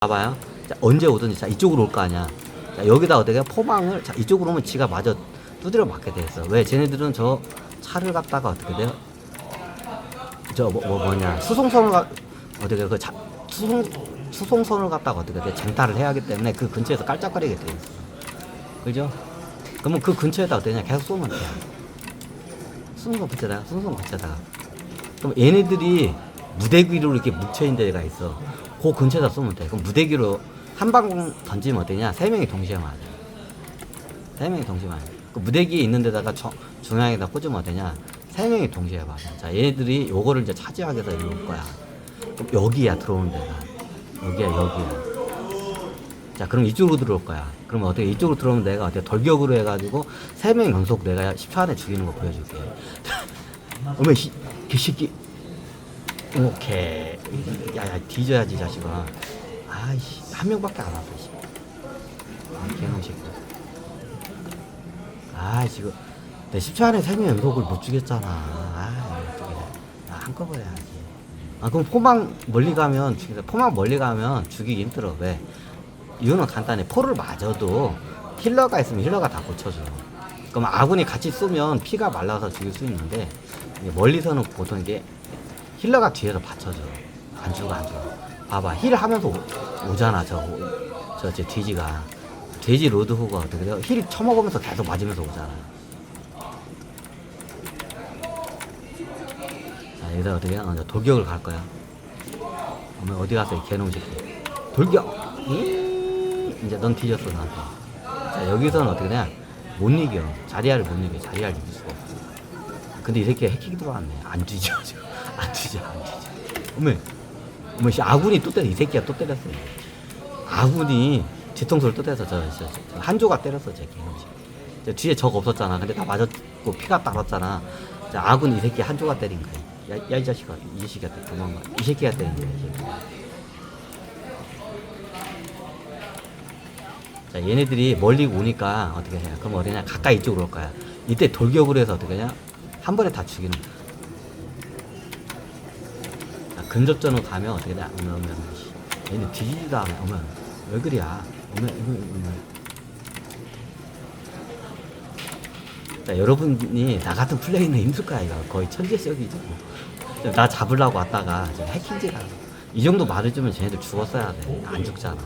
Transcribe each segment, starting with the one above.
봐봐요. 자, 언제 오든지 자, 이쪽으로 올 거 아니야. 자, 여기다 어떻게 포망을 자, 이쪽으로 오면 지가 마저 두드려 맞게 돼 있어. 왜? 쟤네들은 저 차를 갖다가 어떻게 돼요? 저뭐 뭐, 냐 수송선을 가, 어떻게 그 자, 수송 수송선을 갖다가 어떻게 돼? 쟁탈을 해야 하기 때문에 그 근처에서 깔짝거리게 돼 있어. 그죠? 그러면 그 근처에다 어떠냐? 계속 쏘면 돼. 수송선 근처다가 수송선 근처다가 그럼 얘네들이 무대기로 이렇게 뭉쳐있는 데가 있어. 그 근처에다 쏘면 돼. 그럼 무대기로 한 방 던지면 어떠냐? 세 명이 동시에 맞아. 세 명이 동시에 맞아. 그 무대기에 있는 데다가 저, 중앙에다 꽂으면 어떠냐? 세 명이 동시에 맞아. 자, 얘네들이 요거를 이제 차지하기 위해서 이리 올 거야. 그럼 여기야, 들어오는 데가. 여기야, 여기야. 자, 그럼 이쪽으로 들어올 거야. 그러면 어떻게 이쪽으로 들어오면 내가 어떻게 돌격으로 해가지고 세 명 연속 내가 10초 안에 죽이는 거 보여줄게. 어머, 이 개새끼. 오케이. 야야 뒤져야지 자식아. 아이씨 한 명밖에 안 왔어. 씨. 아, 개놈 새끼. 아 지금 내 10초 안에 세명 연속을 못 죽였잖아. 아 어떡해. 나 한꺼번에 해야지. 아 그럼 포망 멀리 가면 죽이다. 포망 멀리 가면 죽이기 힘들어. 왜? 이유는 간단해. 포를 맞아도 힐러가 있으면 힐러가 다 고쳐줘. 그럼 아군이 같이 쏘면 피가 말라서 죽일 수 있는데 멀리서는 보통 이게 힐러가 뒤에서 받쳐줘. 안 죽어, 안 죽어. 봐봐, 힐 하면서 오, 잖아 저, 저, 제 돼지가. 돼지 로드호가 어떻게 돼요? 힐 처먹으면서 계속 맞으면서 오잖아. 자, 여기다 어떻게 해? 어, 이제 돌격을 갈 거야. 어머, 어디 갔어, 이 개놈 새끼. 돌격! 이 이제 넌 뒤졌어, 나한테. 자, 여기서는 어떻게 되냐? 못 이겨. 자리아를 못 이겨. 자리아를 이길 수가 없어. 근데 이 새끼가 해킹 들어왔네. 안 뒤져, 지금. 안 뒤져, 안 뒤져. 어머, 어머, 씨, 아군이 또 때려. 이 새끼가 또 때렸어요. 아군이 뒤통수를 또 때려서 저, 저, 저, 저 한조가 때렸어, 새끼. 저 뒤에 적 없었잖아. 근데 다 맞았고 피가 따랐잖아. 자, 아군 이 새끼 한조가 때린 거야. 야, 야, 이 자식아. 이 새끼가 도망가. 이 새끼가 때린 거야, 이. 자, 얘네들이 멀리 오니까 어떻게 해요? 그럼 어디냐? 가까이 이쪽으로 올 거야. 이때 돌격으로 해서 어떻게 하냐? 한 번에 다 죽이는 거야. 자, 근접전으로 가면 어떻게 돼? 어머, 씨. 얘네 뒤지지도 않아. 어머, 왜 그래야? 어머, 어머, 어머. 자, 여러분이 나 같은 플레이는 힘들 거야, 이거. 거의 천재적이죠. 나 잡으려고 왔다가 해킹질하고. 이 정도 맞아주면 쟤네들 죽었어야 돼. 안 죽잖아.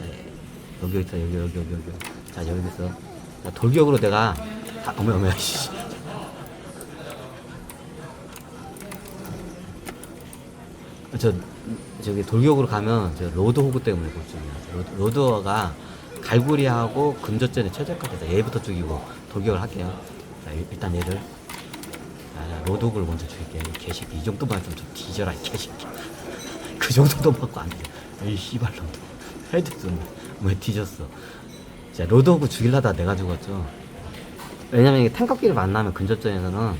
네. 여기 있어, 여기, 여기, 여기, 여기. 자, 여기 있어. 자, 돌격으로 내가, 다, 어머, 어머, 씨. 저, 저기 돌격으로 가면 저 로드 호구 때문에 골중이야. 로드, 로드가 갈고리하고 근접전에 최적화돼서 얘부터 죽이고 돌격을 할게요. 자, 일- 일단 얘를. 자, 자, 로드 호구를 먼저 죽일게. 이 개새끼. 이 정도만 했으면 좀 뒤져라, 이 개새끼. 그 정도도 받고 안 돼. 이 씨발 놈도. 헤드 쏜다. 왜 뒤졌어. 자, 로드 호구 죽일라다 내가 죽었죠. 왜냐면 이게 탱커끼리 만나면 근접전에서는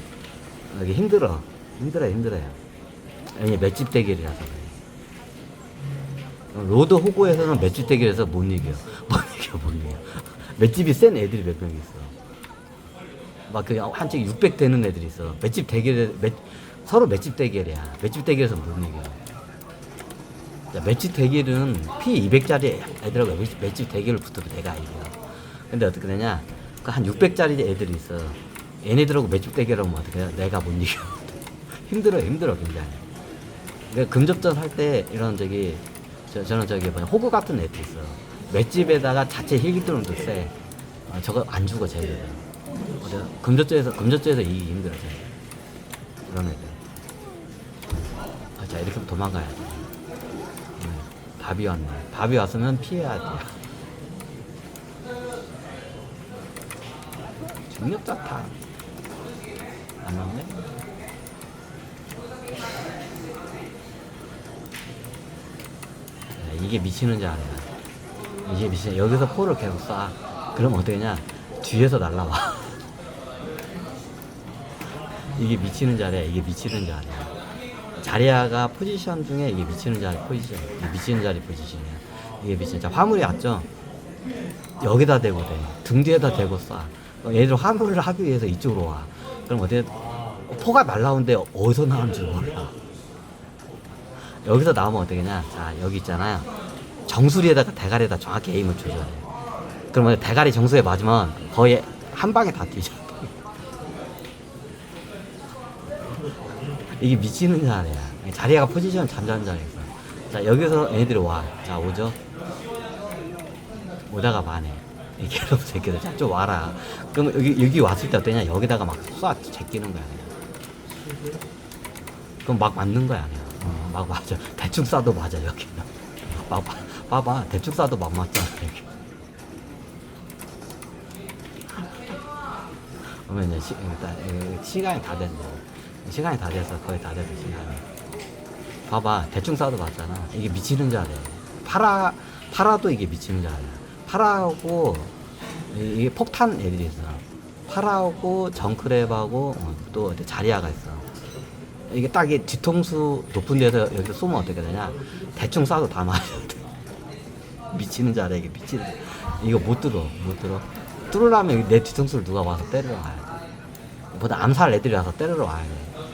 이게 힘들어. 힘들어요, 힘들어요. 왜냐 맷집 대결이라서 그래. 로드 호구에서는 맷집 대결에서 못 이겨. 못 이겨, 못 이겨. 맷집이 센 애들이 몇 명 있어. 막그 한쪽 600 되는 애들이 있어. 맷집 대결에 맷, 서로 맷집 대결이야. 맷집 대결에서 못 이겨. 자, 맷집 대결은 P 200짜리 애들하고 맷집 대결을 붙어도 내가 이겨. 근데 어떻게 되냐? 그 한 600짜리 애들이 있어. 얘네들하고 맷집 대결하면 어떻게 해? 내가 못 이겨. 힘들어, 힘들어, 굉장히. 내가 금접전 할 때 이런 저기 저, 저는 저기 뭐냐 호구 같은 애들 있어. 맷집에다가 자체 힐기들은도 세. 아, 저거 안 죽어 쟤들. 어디 금접전에서 금접전에서 이기기 힘들어 쟤. 그런 애들. 아, 자 이렇게 도망가야 돼. 네, 밥이 왔네. 밥이 왔으면 피해야 돼. 중력자탄. 안 나오네? 이게 미치는 줄 알아요. 이게 미치는 여기서 포를 계속 쏴. 그럼 어떻게냐? 뒤에서 날라와. 이게 미치는 자리야. 이게 미치는 자리야. 자리아가 포지션 중에 이게 미치는 자리 포지션. 이게 미치는 자리 포지션이야. 이게 미치는 자 화물이 왔죠. 여기다 대고 돼. 등 뒤에다 대고 쏴. 어, 얘들 화물을 하기 위해서 이쪽으로 와. 그럼 어디 포가 날라오는데 어디서 나오는지 몰라. 여기서 나오면 어떻게냐? 자, 여기 있잖아요. 정수리에다가 대가리에다 정확히 에임을 줘줘야 돼. 그러면 대가리 정수에 맞으면 거의 한 방에 다 뒤져. 이게 미치는 자리야. 자리가 포지션 잠자는 자리에서. 자, 여기서 애들이 와. 자, 오죠? 오다가 반해. 이 괴롭 새끼들. 자, 좀 와라. 그럼 여기, 여기 왔을 때 어떠냐? 여기다가 막 쏴, 제끼는 거야. 그냥. 그럼 막 맞는 거야. 그냥. 어, 막 맞아. 대충 쏴도 맞아, 여기는. 막, 봐- 봐봐. 대충 쏴도 막 맞잖아, 여기. 그러면 이제 시, 일단, 이, 시간이 다 됐네. 시간이 다 돼서 거의 다 됐어, 시간이. 봐봐. 대충 쏴도 맞잖아. 이게 미치는 줄 알아. 파라, 파라도 이게 미치는 줄 알아. 이- 이게 폭탄 애들이 있어. 파라하고, 정크랩하고, 어, 또 자리아가 있어. 이게 딱이 뒤통수 높은 데서 여기서 쏘면 어떻게 되냐. 대충 쏴도 다 맞아. 미치는 줄 알아. 이게 미치는. 이거 못 들어. 못 들어. 뚫으려면 내 뒤통수를 누가 와서 때리러 와야 돼. 보다 암살 애들이 와서 때리러 와야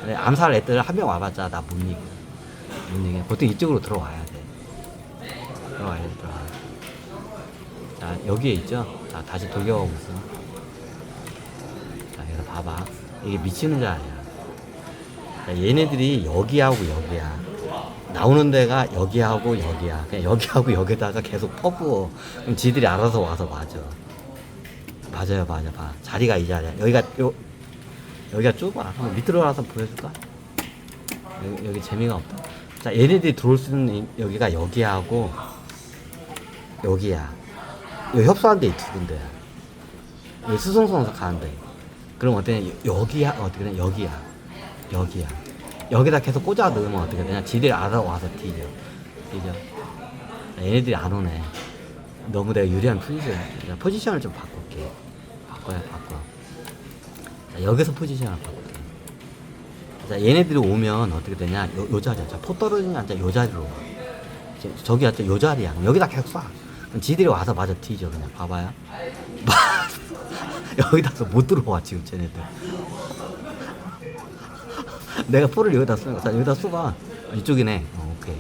돼. 암살 애들 한 명 와봤자 나 못 이겨. 못 이겨. 보통 이쪽으로 들어와야 돼. 들어와야 돼, 들어와야 돼. 자, 여기에 있죠? 자, 다시 돌격하고 있어. 자, 여기서 봐봐. 이게 미치는 줄 알아 요. 자, 얘네들이 여기하고 여기야. 나오는 데가 여기하고 여기야. 그냥 여기하고 여기다가 계속 퍼부어. 그럼 지들이 알아서 와서 맞아. 맞아요, 맞아, 봐. 자리가 이 자리야. 여기가 요 여기가 좁아. 한번 밑으로 가서 보여줄까? 여기, 여기 재미가 없다. 자, 얘네들이 들어올 수 있는 이- 여기가 여기하고 여기야. 여기 협소한 데 두 군데야. 여기 수송선에서 가는데. 그럼 되냐? 여기야, 어떻게 되냐? 여기야. 여기야. 여기다 계속 꽂아 넣으면 어떻게 되냐? 지들이 알아 와서 뒤져. 뒤져. 얘네들이 안 오네. 너무 내가 유리한 포지션. 자, 포지션을 좀 바꿀게. 바꿔야 바꿔. 자, 여기서 포지션을 바꿀게. 자, 얘네들이 오면 어떻게 되냐? 요, 요 자리야. 자, 포 떨어지는 앉아 요 자리로 와. 저, 저기 앉아 요 자리야. 여기다 계속 쏴. 그럼 지들이 와서 맞아 뒤져 그냥. 봐봐요. 여기다서 못 들어와 지금 쟤네들. 내가 포를 여기다 쏘, 자, 여기다 쏘봐. 이쪽이네. 어, 오케이.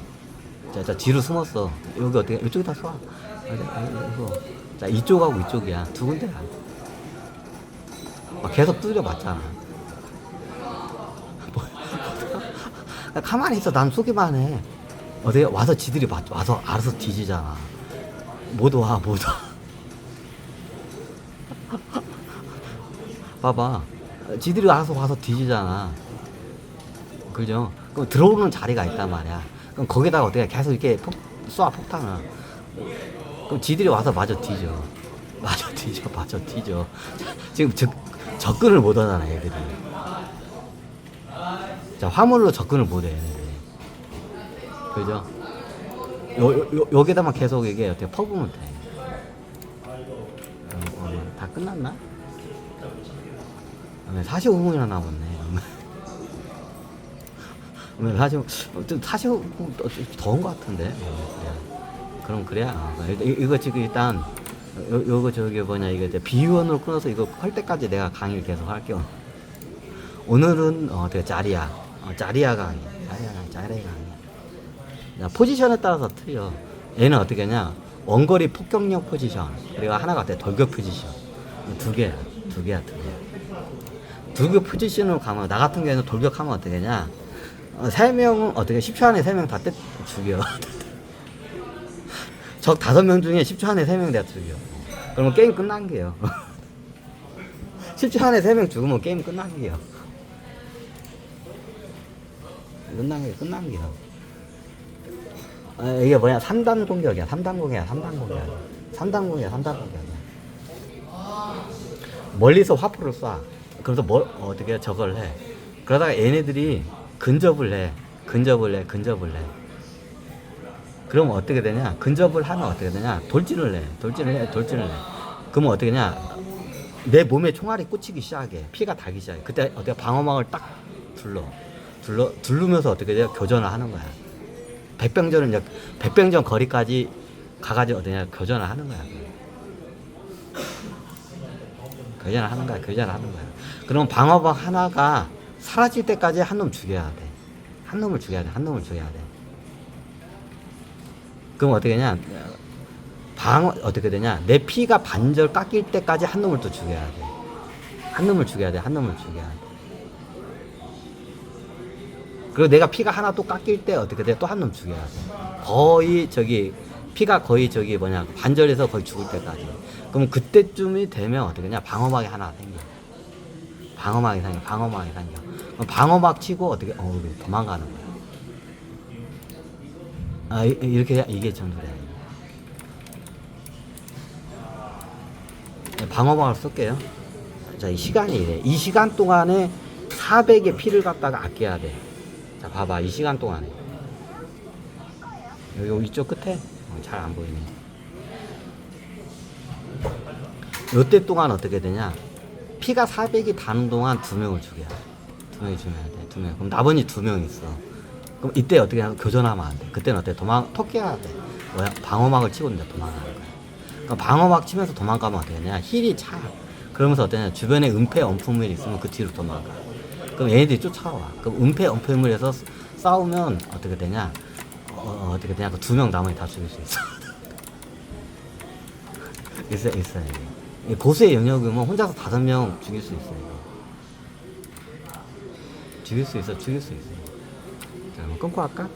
자, 자, 뒤로 숨었어. 여기 어떻게, 이쪽에다 쏴. 아, 자, 이거. 자, 이쪽하고 이쪽이야. 두 군데야. 막 계속 두드려 맞잖아. 뭐, 가만히 있어. 난 쏘기만 해. 어디 와서 지들이 맞, 와서 알아서 뒤지잖아. 못 와, 못 와. 봐봐. 지들이 알아서 와서 뒤지잖아. 그죠? 그럼 들어오는 자리가 있단 말이야. 그럼 거기다가 어떻게 계속 이렇게 폭, 쏴, 폭탄을. 그럼 지들이 와서 마저 뒤져. 마저 뒤져, 마저 뒤져. 지금 적, 접근을 못 하잖아, 애들이. 자, 화물로 접근을 못 해. 그죠? 요, 요, 요- 여기다만 계속 이게 어떻게 퍼부으면 돼. 어, 어, 다 끝났나? 네, 45분이나 남았네. 사실 좀 사실 더운 것 같은데. 어, 그래. 그럼 그래야. 어, 이- 이거 지금 일단 요, 요거 저기 뭐냐 이거 이제 비유원으로 끊어서 이거 할 때까지 내가 강의를 계속 할게요. 오늘은 어, 되게 자리야. 어, 자리야 강의. 자리야 강의. 자리야 강의. 자, 포지션에 따라서 틀려. 얘는 어떻게 하냐? 원거리 폭격력 포지션. 그리고 하나가 어때? 돌격 포지션. 두 개야. 두 개야, 두 개야. 돌격 포지션으로 가면, 나 같은 경우에는 돌격하면 어떻게 하냐? 어, 세 명은 어떻게 10초 안에 세명다 때, 죽여. 적 다섯 명 중에 10초 안에 세명 내가 죽여. 그러면 게임 끝난 게요. 10초 안에 세명 죽으면 게임 끝난 게요. 끝난 게 끝난 게요. 아, 이게 뭐냐? 3단 공격이야. 3단 공격이야. 3단 공격. 3단 공격이야. 3단 공격이야. 멀리서 화포를 쏴. 그래서 뭘 어떻게 저걸 해. 그러다가 얘네들이 근접을 해. 근접을 해. 근접을 해. 그러면 어떻게 되냐? 근접을 하면 어떻게 되냐? 돌진을 해. 돌진을 해. 돌진을 해. 그러면 어떻게 되냐? 내 몸에 총알이 꽂히기 시작해. 피가 달기 시작해. 그때 어떻게 방어막을 딱 둘러. 둘러 둘르면서 어떻게 돼요? 교전을 하는 거야. 백병전은 이제 백병전 거리까지 가가지고 어디냐 교전을 하는 거야. 교전을 하는 거야. 교전을 하는 거야. 그럼 방어막 하나가 사라질 때까지 한 놈 죽여야 돼. 한 놈을 죽여야 돼. 한 놈을 죽여야 돼. 그럼 어떻게 되냐? 방 어떻게 되냐? 내 피가 반절 깎일 때까지 한 놈을 또 죽여야 돼. 한 놈을 죽여야 돼. 한 놈을 죽여야 돼. 그리고 내가 피가 하나 또 깎일 때 어떻게 돼? 또 한 놈 죽여야 돼. 거의 저기 피가 거의 저기 뭐냐 반절에서 거의 죽을 때까지. 그럼 그때쯤이 되면 어떻게 되냐? 방어막이 하나 생겨. 방어막이 생겨. 방어막이 생겨. 방어막 치고 어떻게 어 도망가는 거야. 아 이- 이렇게 이게 전술이야. 네, 방어막을 쓸게요. 자, 이 시간이 이래. 이 시간 동안에 400의 피를 갖다가 아껴야 돼. 자, 봐봐. 이 시간 동안에. 여기, 이쪽 끝에? 어, 잘안 보이네. 요때 동안 어떻게 되냐? 피가 400이 다는 동안 두 명을 죽여야 돼. 두 명이 죽여야 돼. 두 명. 그럼 나머지 두 명 있어. 그럼 이때 어떻게 하냐? 교전하면 안 돼. 그때는 어때? 도망, 토끼해야 돼. 뭐야? 방어막을 치고 이제 도망가는 거야. 그럼 방어막 치면서 도망가면 어떻게 되냐? 힐이 차. 그러면서 어떠냐? 주변에 은폐 엄폐물이 있으면 그 뒤로 도망가. 그럼 얘네들이 쫓아와. 그럼 은폐 엄폐물에서 싸- 싸우면 어떻게 되냐? 어, 어떻게 되냐? 그 두 명 나머지 다 죽일 수 있어. 있어, 있어요. 이게. 고수의 영역이면 혼자서 다섯 명 죽일 수 있어요. 죽일 수 있어, 죽일 수 있어. 자, 그럼 끊고 할까?